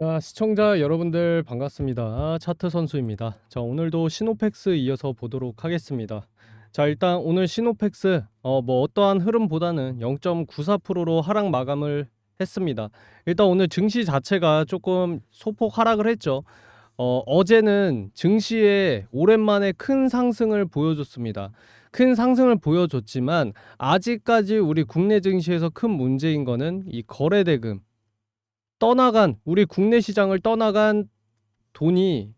자, 시청자 여러분들 반갑습니다. 차트 선수입니다. 자, 오늘도 시노펙스 이어서 보도록 하겠습니다. 자, 일단 오늘 시노펙스 어, 뭐 어떠한 흐름보다는 0.94%로 하락 마감을 했습니다. 일단 오늘 증시 자체가 조금 소폭 하락을 했죠. 어, 어제는 증시에 오랜만에 큰 상승을 보여줬습니다. 큰 상승을 보여줬지만 아직까지 우리 국내 증시에서 큰 문제인 거는 이 거래 대금 떠나간 우리 국내 시장을 떠나간 돈이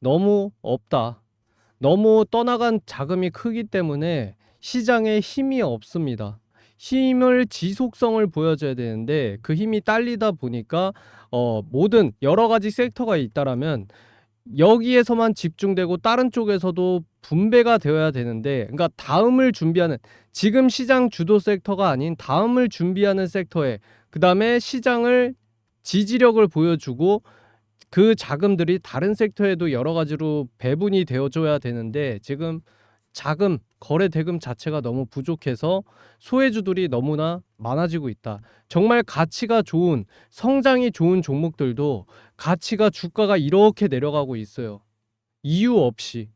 너무 없다. 너무 떠나간 자금이 크기 때문에 시장에 힘이 없습니다. 힘을 지속성을 보여줘야 되는데 그 힘이 딸리다 보니까 어 모든 여러 가지 섹터가 있다라면 여기에서만 집중되고 다른 쪽에서도 분배가 되어야 되는데 그러니까 다음을 준비하는 지금 시장 주도 섹터가 아닌 다음을 준비하는 섹터에 그다음에 시장을 지지력을 보여주고 그 자금들이 다른 섹터에도 여러 가지로 배분이 되어 줘야 되는데 지금 자금 거래 대금 자체가 너무 부족해서 소외주들이 너무나 많아지고 있다. 정말 가치가 좋은 성장이 좋은 종목들도 가치가 주가가 이렇게 내려가고 있어요. 이유 없이.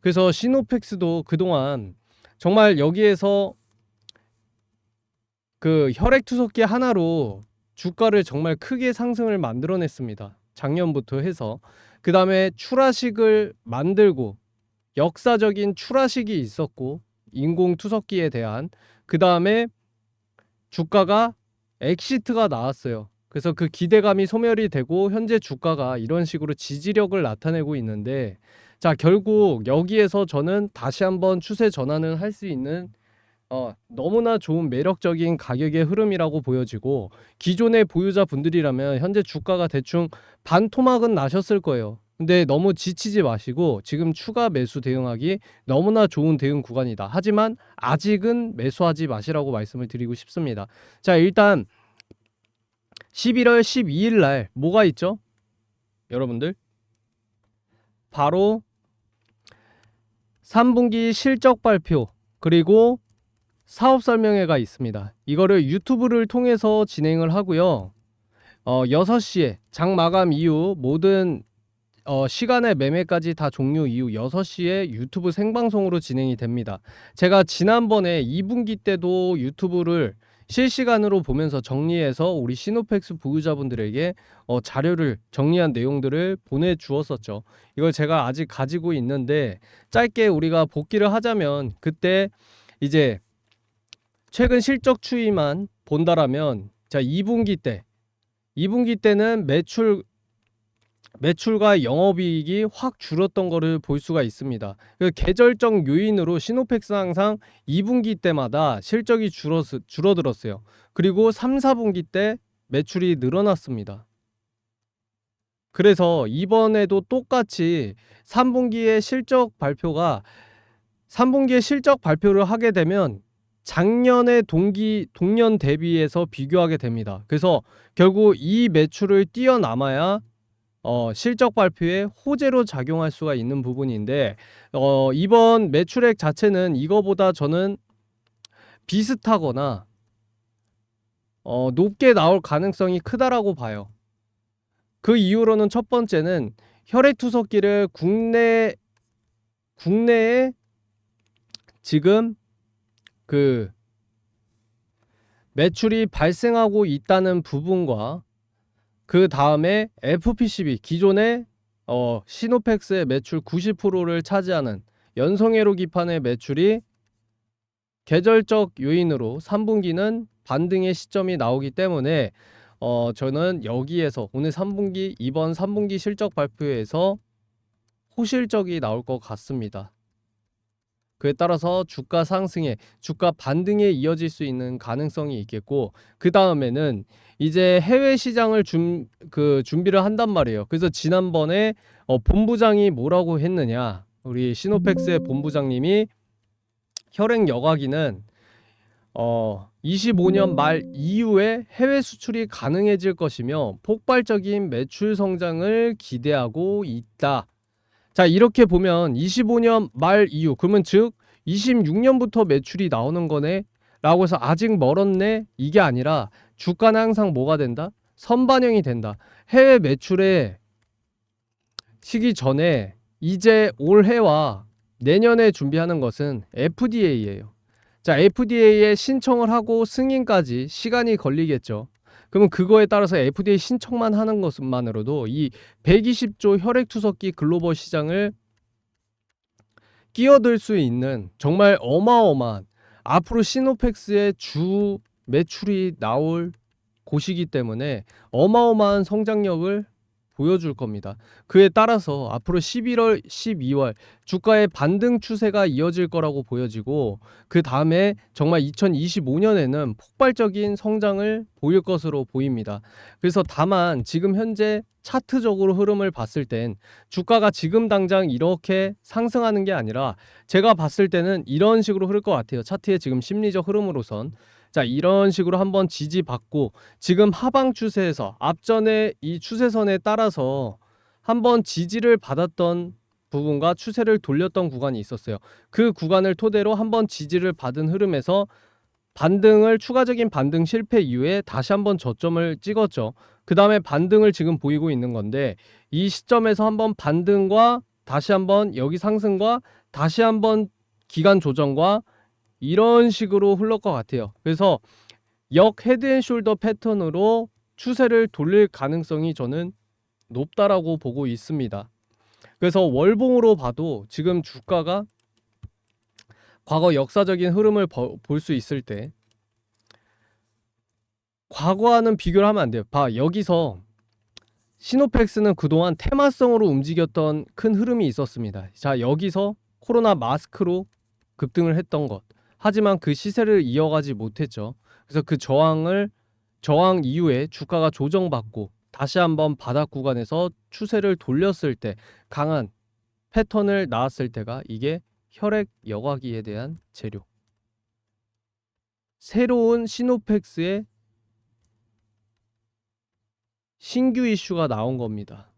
그래서 시노펙스도 그동안 정말 여기에서 그 혈액 투석기 하나로 주가를 정말 크게 상승을 만들어냈습니다. 작년부터 해서 그 다음에 출하식을 만들고 역사적인 출하식이 있었고 인공 투석기에 대한 그 다음에 주가가 엑시트가 나왔어요. 그래서 그 기대감이 소멸이 되고 현재 주가가 이런 식으로 지지력을 나타내고 있는데 자 결국 여기에서 저는 다시 한번 추세 전환을 할 수 있는 어, 너무나 좋은 매력적인 가격의 흐름이라고 보여지고 기존의 보유자 분들이라면 현재 주가가 대충 반 토막은 나셨을 거예요. 근데 너무 지치지 마시고 지금 추가 매수 대응하기 너무나 좋은 대응 구간이다. 하지만 아직은 매수하지 마시라고 말씀을 드리고 싶습니다. 자, 일단 11월 12일 날 뭐가 있죠? 여러분들 바로 3분기 실적 발표 그리고 사업 설명회가 있습니다. 이거를 유튜브를 통해서 진행을 하고요. 어, 6시에 장 마감 이후 모든 어, 시간의 매매까지 다 종료 이후 6시에 유튜브 생방송으로 진행이 됩니다. 제가 지난번에 2분기 때도 유튜브를 실시간으로 보면서 정리해서 우리 시노펙스 보유자분들에게 어, 자료를 정리한 내용들을 보내주었었죠. 이걸 제가 아직 가지고 있는데 짧게 우리가 복기를 하자면 그때 이제 최근 실적 추이만 본다라면 자 2분기 때 2분기 때는 매출 매출과 영업이익이 확 줄었던 거를 볼 수가 있습니다. 그 계절적 요인으로 시노펙스 항상 2분기 때마다 실적이 줄었, 줄어들었어요. 그리고 3, 4분기 때 매출이 늘어났습니다. 그래서 이번에도 똑같이 3분기에 실적 발표가 3분기에 실적 발표를 하게 되면 작년의 동기 동년 대비해서 비교하게 됩니다. 그래서 결국 이 매출을 뛰어남아야 어, 실적 발표에 호재로 작용할 수가 있는 부분인데 어, 이번 매출액 자체는 이거보다 저는 비슷하거나 어, 높게 나올 가능성이 크다라고 봐요. 그 이유로는 첫 번째는 혈액 투석기를 국내 국내에 지금 그 매출이 발생하고 있다는 부분과 그 다음에 FPCB 기존의 어, 시노펙스의 매출 90%를 차지하는 연성회로 기판의 매출이 계절적 요인으로 3분기는 반등의 시점이 나오기 때문에 어, 저는 여기에서 오늘 3분기 이번 3분기 실적 발표에서 호실적이 나올 것 같습니다. 그에 따라서 주가 상승에 주가 반등에 이어질 수 있는 가능성이 있겠고 그 다음에는 이제 해외 시장을 준, 그 준비를 한단 말이에요. 그래서 지난번에 어, 본부장이 뭐라고 했느냐 우리 시노펙스의 본부장님이 혈액 여과기는 어 25년 말 이후에 해외 수출이 가능해질 것이며 폭발적인 매출 성장을 기대하고 있다. 자, 이렇게 보면 25년 말 이후 그러면 즉 26년부터 매출이 나오는 거네. 라고 해서 아직 멀었네. 이게 아니라 주가는 항상 뭐가 된다? 선반영이 된다. 해외 매출의 시기 전에 이제 올해와 내년에 준비하는 것은 FDA예요. 자, FDA에 신청을 하고 승인까지 시간이 걸리겠죠. 그러면 그거에 따라서 FDA 신청만 하는 것만으로도 이 120조 혈액투석기 글로벌 시장을 끼어들 수 있는 정말 어마어마한 앞으로 시노펙스의 주 매출이 나올 곳이기 때문에 어마어마한 성장력을 보여줄 겁니다. 그에 따라서 앞으로 11월, 12월 주가의 반등 추세가 이어질 거라고 보여지고 그 다음에 정말 2025년에는 폭발적인 성장을 보일 것으로 보입니다. 그래서 다만 지금 현재 차트적으로 흐름을 봤을 땐 주가가 지금 당장 이렇게 상승하는 게 아니라 제가 봤을 때는 이런 식으로 흐를 것 같아요. 차트의 지금 심리적 흐름으로선 자 이런 식으로 한번 지지받고 지금 하방 추세에서 앞전에 이 추세선에 따라서 한번 지지를 받았던 부분과 추세를 돌렸던 구간이 있었어요. 그 구간을 토대로 한번 지지를 받은 흐름에서 반등을 추가적인 반등 실패 이후에 다시 한번 저점을 찍었죠. 그 다음에 반등을 지금 보이고 있는 건데 이 시점에서 한번 반등과 다시 한번 여기 상승과 다시 한번 기간 조정과 이런 식으로 흘러 것 같아요. 그래서 역 헤드앤숄더 패턴으로 추세를 돌릴 가능성이 저는 높다라고 보고 있습니다. 그래서 월봉으로 봐도 지금 주가가 과거 역사적인 흐름을 볼 수 있을 때 과거와는 비교를 하면 안 돼요. 봐 여기서 시노펙스는 그동안 테마성으로 움직였던 큰 흐름이 있었습니다. 자 여기서 코로나 마스크로 급등을 했던 것. 하지만 그 시세를 이어가지 못했죠. 그래서 그 저항을 저항 이후에 주가가 조정받고 다시 한번 바닥 구간에서 추세를 돌렸을 때 강한 패턴을 나왔을 때가 이게 혈액 여과기에 대한 재료. 새로운 시노펙스의 신규 이슈가 나온 겁니다.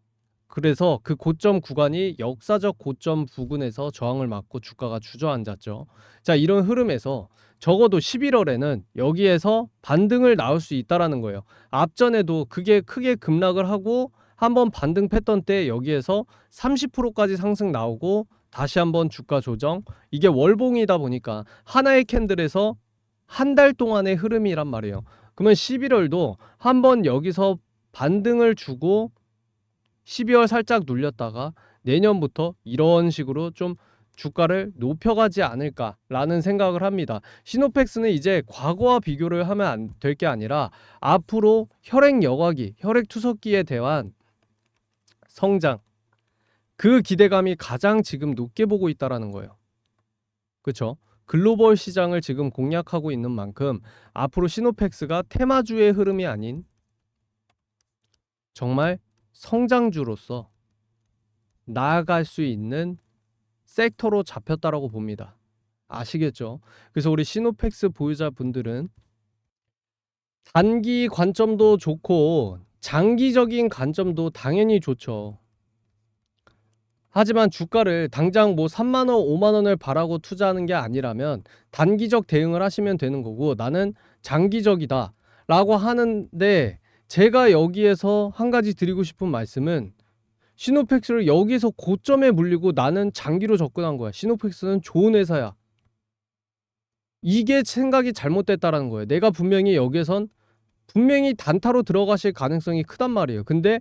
그래서 그 고점 구간이 역사적 고점 부근에서 저항을 맞고 주가가 주저앉았죠. 자, 이런 흐름에서 적어도 11월에는 여기에서 반등을 나올 수 있다라는 거예요. 앞전에도 그게 크게 급락을 하고 한번 반등 패턴 때 여기에서 30%까지 상승 나오고 다시 한번 주가 조정. 이게 월봉이다 보니까 하나의 캔들에서 한 달 동안의 흐름이란 말이에요. 그러면 11월도 한번 여기서 반등을 주고 12월 살짝 눌렸다가 내년부터 이런 식으로 좀 주가를 높여가지 않을까라는 생각을 합니다. 시노펙스는 이제 과거와 비교를 하면 안될게 아니라 앞으로 혈액 여과기, 혈액 투석기에 대한 성장 그 기대감이 가장 지금 높게 보고 있다라는 거예요. 그렇죠? 글로벌 시장을 지금 공략하고 있는 만큼 앞으로 시노펙스가 테마주의 흐름이 아닌 정말 성장주로서 나아갈 수 있는 섹터로 잡혔다라고 봅니다. 아시겠죠? 그래서 우리 시노펙스 보유자분들은 단기 관점도 좋고 장기적인 관점도 당연히 좋죠. 하지만 주가를 당장 뭐 3만 원, 5만 원을 바라고 투자하는 게 아니라면 단기적 대응을 하시면 되는 거고 나는 장기적이다 라고 하는데 제가 여기에서 한 가지 드리고 싶은 말씀은 시노펙스를 여기서 고점에 물리고 나는 장기로 접근한 거야. 시노펙스는 좋은 회사야. 이게 생각이 잘못됐다라는 거예요. 내가 분명히 여기에선 분명히 단타로 들어가실 가능성이 크단 말이에요. 근데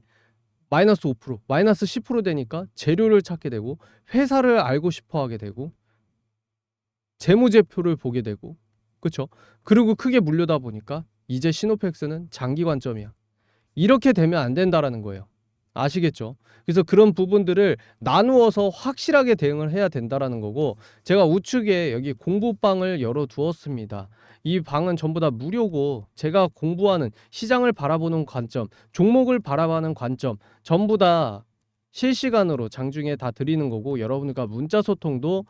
마이너스 5%, 마이너스 10% 되니까 재료를 찾게 되고 회사를 알고 싶어 하게 되고 재무제표를 보게 되고 그렇죠? 그리고 크게 물려다 보니까 이제 시노펙스는 장기 관점이야. 이렇게 되면 안 된다라는 거예요. 아시겠죠? 그래서 그런 부분들을 나누어서 확실하게 대응을 해야 된다라는 거고 제가 우측에 여기 공부방을 열어 두었습니다. 이 방은 전부 다 무료고 제가 공부하는 시장을 바라보는 관점, 종목을 바라보는 관점 전부 다 실시간으로 장중에 다 드리는 거고 여러분과 문자 소통도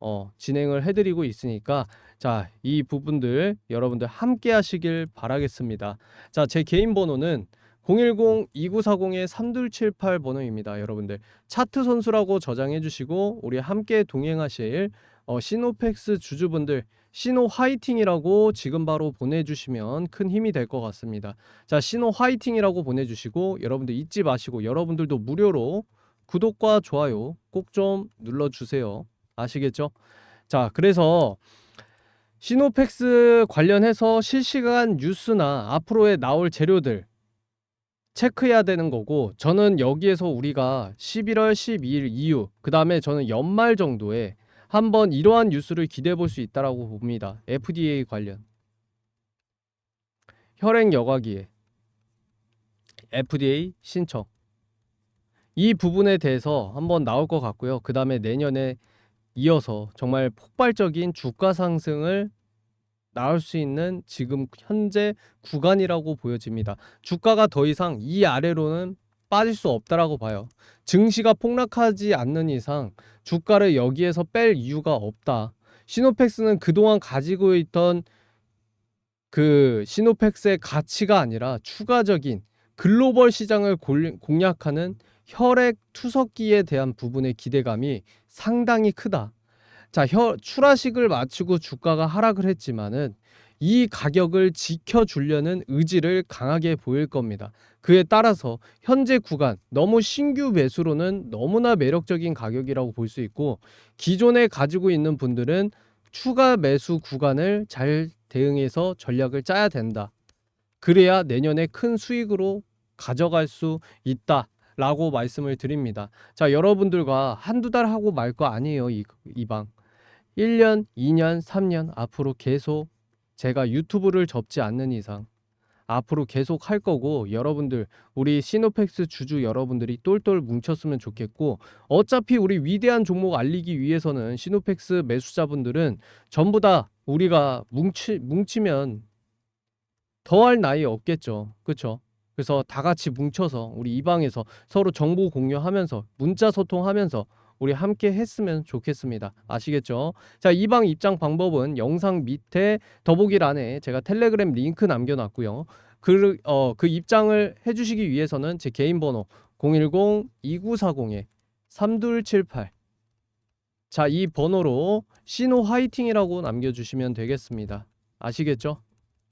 어, 진행을 해드리고 있으니까 자, 이 부분들 여러분들 함께 하시길 바라겠습니다. 자, 제 개인 번호는 010-2940-3278 번호입니다. 여러분들 차트 선수라고 저장해 주시고 우리 함께 동행하실 어, 시노펙스 주주분들 신호 화이팅이라고 지금 바로 보내주시면 큰 힘이 될 것 같습니다. 자, 신호 화이팅이라고 보내주시고 여러분들 잊지 마시고 여러분들도 무료로 구독과 좋아요 꼭 좀 눌러주세요. 아시겠죠? 자, 그래서 시노팩스 관련해서 실시간 뉴스나 앞으로에 나올 재료들 체크해야 되는 거고 저는 여기에서 우리가 11월 12일 이후 그 다음에 저는 연말 정도에 한번 이러한 뉴스를 기대해 볼 수 있다라고 봅니다. FDA 관련 혈액 여과기에 FDA 신청 이 부분에 대해서 한번 나올 것 같고요. 그 다음에 내년에 이어서 정말 폭발적인 주가 상승을 나올 수 있는 지금 현재 구간이라고 보여집니다. 주가가 더 이상 이 아래로는 빠질 수 없다라고 봐요. 증시가 폭락하지 않는 이상 주가를 여기에서 뺄 이유가 없다. 시노팩스는 그동안 가지고 있던 그 시노팩스의 가치가 아니라 추가적인 글로벌 시장을 골- 공략하는 혈액 투석기에 대한 부분의 기대감이 상당히 크다. 자, 혀, 출하식을 마치고 주가가 하락을 했지만은 이 가격을 지켜주려는 의지를 강하게 보일 겁니다. 그에 따라서 현재 구간 너무 신규 매수로는 너무나 매력적인 가격이라고 볼 수 있고 기존에 가지고 있는 분들은 추가 매수 구간을 잘 대응해서 전략을 짜야 된다. 그래야 내년에 큰 수익으로 가져갈 수 있다 라고 말씀을 드립니다. 자, 여러분들과 한두 달 하고 말 거 아니에요, 이, 이 방. 1년, 2년, 3년 앞으로 계속 제가 유튜브를 접지 않는 이상 앞으로 계속 할 거고 여러분들 우리 시노팩스 주주 여러분들이 똘똘 뭉쳤으면 좋겠고 어차피 우리 위대한 종목 알리기 위해서는 시노팩스 매수자분들은 전부 다 우리가 뭉치 뭉치면 더할 나위 없겠죠. 그렇죠? 그래서 다 같이 뭉쳐서 우리 이 방에서 서로 정보 공유하면서 문자 소통하면서 우리 함께 했으면 좋겠습니다. 아시겠죠? 자, 이 방 입장 방법은 영상 밑에 더보기란에 제가 텔레그램 링크 남겨놨고요. 그, 어, 그 입장을 해주시기 위해서는 제 개인 번호 010-2940-3278 자, 이 번호로 신호 화이팅이라고 남겨주시면 되겠습니다. 아시겠죠?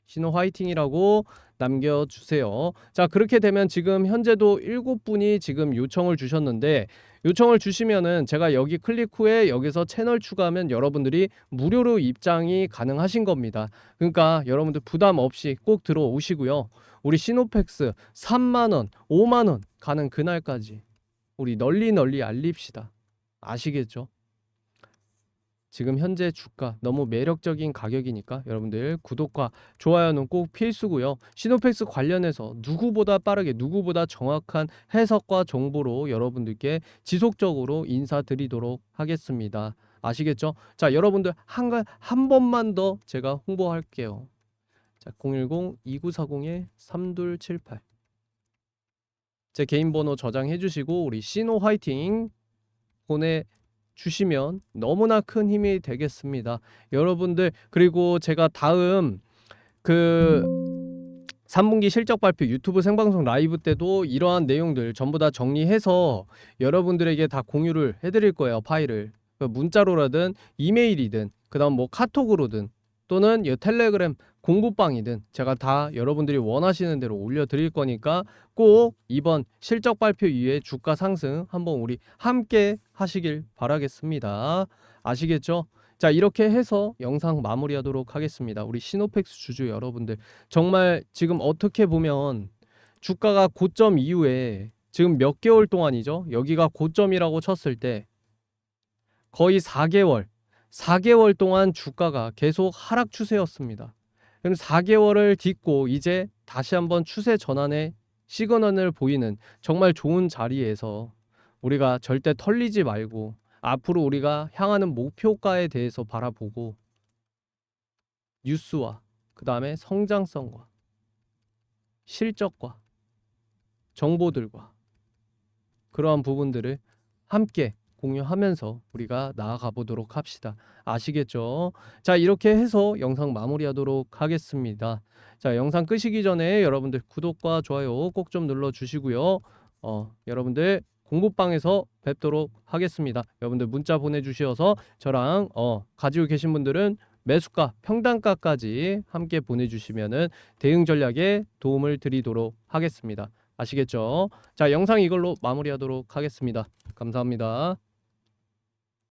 신호 화이팅이라고 남겨주세요. 자, 그렇게 되면 지금 현재도 일곱 분이 지금 요청을 주셨는데 요청을 주시면은 제가 여기 클릭 후에 여기서 채널 추가하면 여러분들이 무료로 입장이 가능하신 겁니다. 그러니까 여러분들 부담 없이 꼭 들어오시고요. 우리 시노팩스 3만 원, 5만 원 가는 그날까지 우리 널리 널리 알립시다. 아시겠죠? 지금 현재 주가 너무 매력적인 가격이니까 여러분들 구독과 좋아요는 꼭 필수고요. 시노팩스 관련해서 누구보다 빠르게 누구보다 정확한 해석과 정보로 여러분들께 지속적으로 인사드리도록 하겠습니다. 아시겠죠? 자, 여러분들 한, 한 번만 더 제가 홍보할게요. 자, 010-2940-3278. 제 개인 번호 저장해 주시고 우리 시노 화이팅 보내 주시면 너무나 큰 힘이 되겠습니다. 여러분들 그리고 제가 다음 그 3분기 실적 발표 유튜브 생방송 라이브 때도 이러한 내용들 전부 다 정리해서 여러분들에게 다 공유를 해드릴 거예요 파일을 그 문자로라든 이메일이든 그다음 뭐 카톡으로든 또는 이 텔레그램 공부방이든 제가 다 여러분들이 원하시는 대로 올려드릴 거니까 꼭 이번 실적 발표 이후에 주가 상승 한번 우리 함께 하시길 바라겠습니다. 아시겠죠? 자 이렇게 해서 영상 마무리하도록 하겠습니다. 우리 시노팩스 주주 여러분들 정말 지금 어떻게 보면 주가가 고점 이후에 지금 몇 개월 동안이죠? 여기가 고점이라고 쳤을 때 거의 4개월 4개월 동안 주가가 계속 하락 추세였습니다. 그럼 4개월을 딛고 이제 다시 한번 추세 전환의 시그널을 보이는 정말 좋은 자리에서 우리가 절대 털리지 말고 앞으로 우리가 향하는 목표가에 대해서 바라보고 뉴스와 그 다음에 성장성과 실적과 정보들과 그러한 부분들을 함께 공유하면서 우리가 나아가 보도록 합시다. 아시겠죠? 자, 이렇게 해서 영상 마무리하도록 하겠습니다. 자, 영상 끄시기 전에 여러분들 구독과 좋아요 꼭 좀 눌러 주시고요. 어, 여러분들 공부방에서 뵙도록 하겠습니다. 여러분들 문자 보내 주셔서 저랑 어, 가지고 계신 분들은 매수가, 평단가까지 함께 보내 주시면은 대응 전략에 도움을 드리도록 하겠습니다. 아시겠죠? 자, 영상 이걸로 마무리하도록 하겠습니다. 감사합니다.